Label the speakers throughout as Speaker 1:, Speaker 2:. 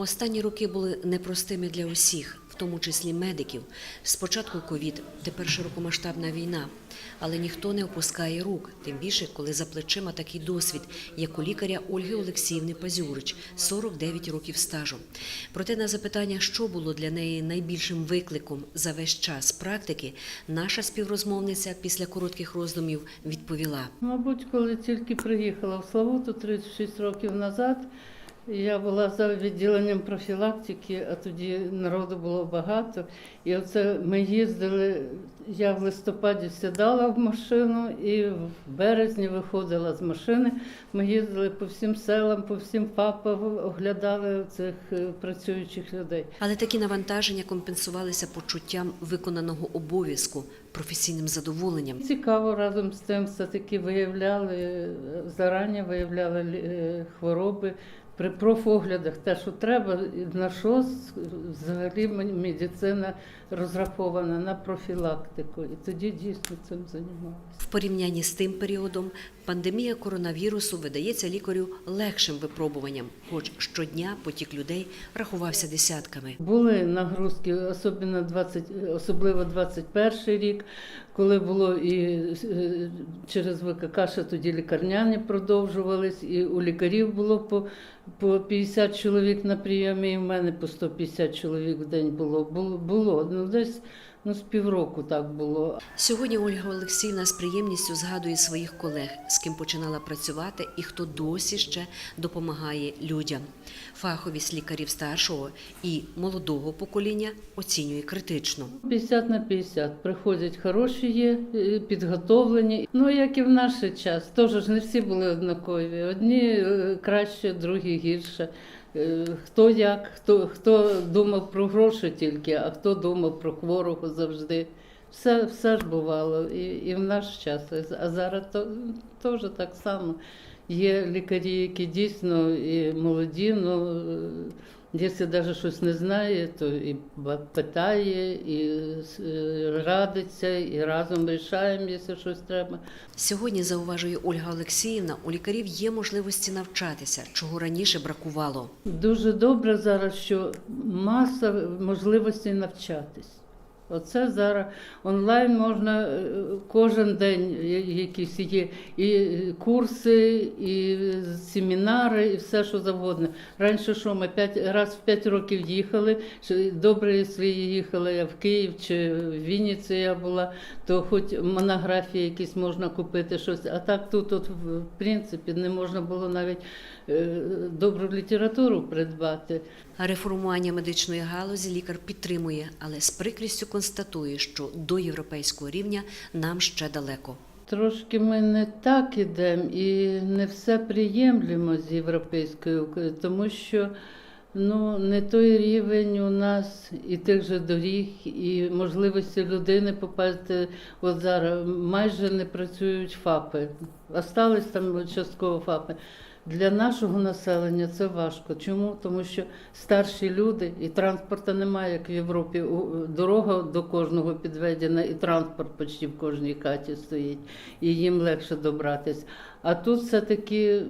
Speaker 1: Останні роки були непростими для усіх, в тому числі медиків. Спочатку ковід, тепер широкомасштабна війна. Але ніхто не опускає рук, тим більше, коли за плечима такий досвід, як у лікаря Ольги Олексіївни Пазюрич, 49 років стажу. Проте на запитання, що було для неї найбільшим викликом за весь час практики, наша співрозмовниця після коротких роздумів відповіла.
Speaker 2: Мабуть, коли тільки приїхала в Славуту 36 років назад, я була за відділенням профілактики, а тоді народу було багато. І оце ми їздили, я в листопаді сідала в машину і в березні виходила з машини. Ми їздили по всім селам, по всім ФАПам, оглядали цих е, працюючих людей.
Speaker 1: Але такі навантаження компенсувалися почуттям виконаного обов'язку, професійним задоволенням.
Speaker 2: Цікаво разом з тим все-таки виявляли е, зарані виявляли е, хвороби при профоглядах, те, що треба, на що взагалі медицина розрахована на профілактику. І тоді дійсно цим займалися.
Speaker 1: В порівнянні з тим періодом пандемія коронавірусу видається лікарю легшим випробуванням, хоч щодня потік людей рахувався десятками.
Speaker 2: Були нагрузки, особливо 20, особливо 21 рік, коли було і е, через ВКК ще тоді лікарняні продовжувались, і у лікарів було по, по 50 чоловік на прийомі, і в мене по 150 чоловік в день було. Було, було ну, десь ну, з півроку так було.
Speaker 1: Сьогодні Ольга Олексіївна з приємністю згадує своїх колег, з ким починала працювати і хто досі ще допомагає людям. Фаховість лікарів старшого і молодого покоління оцінює критично.
Speaker 2: 50 на 50. Приходять хороші є, е, підготовлені. Ну, як і в наш час. Теж ж не всі були однакові. Одні е, краще, другі гірше. Е, Хто як, хто, хто думав про гроші тільки, а хто думав про хворого завжди. Все, все ж бувало і, і в наш час. А зараз то, теж так само. Є лікарі, які дійсно і молоді, ну якщо навіть щось не знає, то і питає, і е, радиться, і разом вирішаємо, якщо щось треба.
Speaker 1: Сьогодні, зауважує Ольга Олексіївна, у лікарів є можливості навчатися, чого раніше бракувало.
Speaker 2: Дуже добре зараз, що маса можливостей навчатись. Оце зараз онлайн можна е, кожен день якісь є і курси, і семінари, і все, що завгодно. Раніше що ми п'ять раз в п'ять років їхали. Добре, якщо їхала я в Київ чи в Вінниці я була, то хоч монографії якісь можна купити щось. А так тут, от, в принципі, не можна було навіть е, добру літературу придбати.
Speaker 1: Реформування медичної галузі лікар підтримує, але з прикрістю констатує, що до європейського рівня нам ще далеко.
Speaker 2: Трошки ми не так ідемо і не все приємлемо з європейською, тому що ну, не той рівень у нас і тих же доріг, і можливості людини попасти. От зараз майже не працюють ФАПи. Остались там частково ФАПи. Для нашого населення це важко. Чому? Тому що старші люди і транспорту немає, як в Європі. Дорога до кожного підведена, і транспорт почти в кожній хаті стоїть, і їм легше добратись. А тут все-таки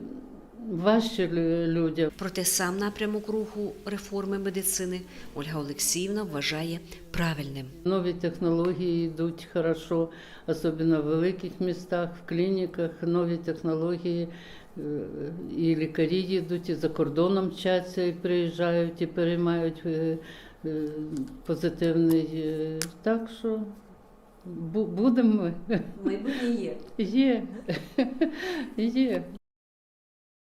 Speaker 2: важче людям.
Speaker 1: Проте сам напрямок руху реформи медицини Ольга Олексіївна вважає правильним.
Speaker 2: Нові технології йдуть хорошо, особливо в великих містах, в клініках. Нові технології е, і лікарі їдуть, і за кордоном вчаться, і приїжджають, і переймають е, е, позитивний. Так що будемо. ми.
Speaker 1: Майбутнє є.
Speaker 2: Є. Є.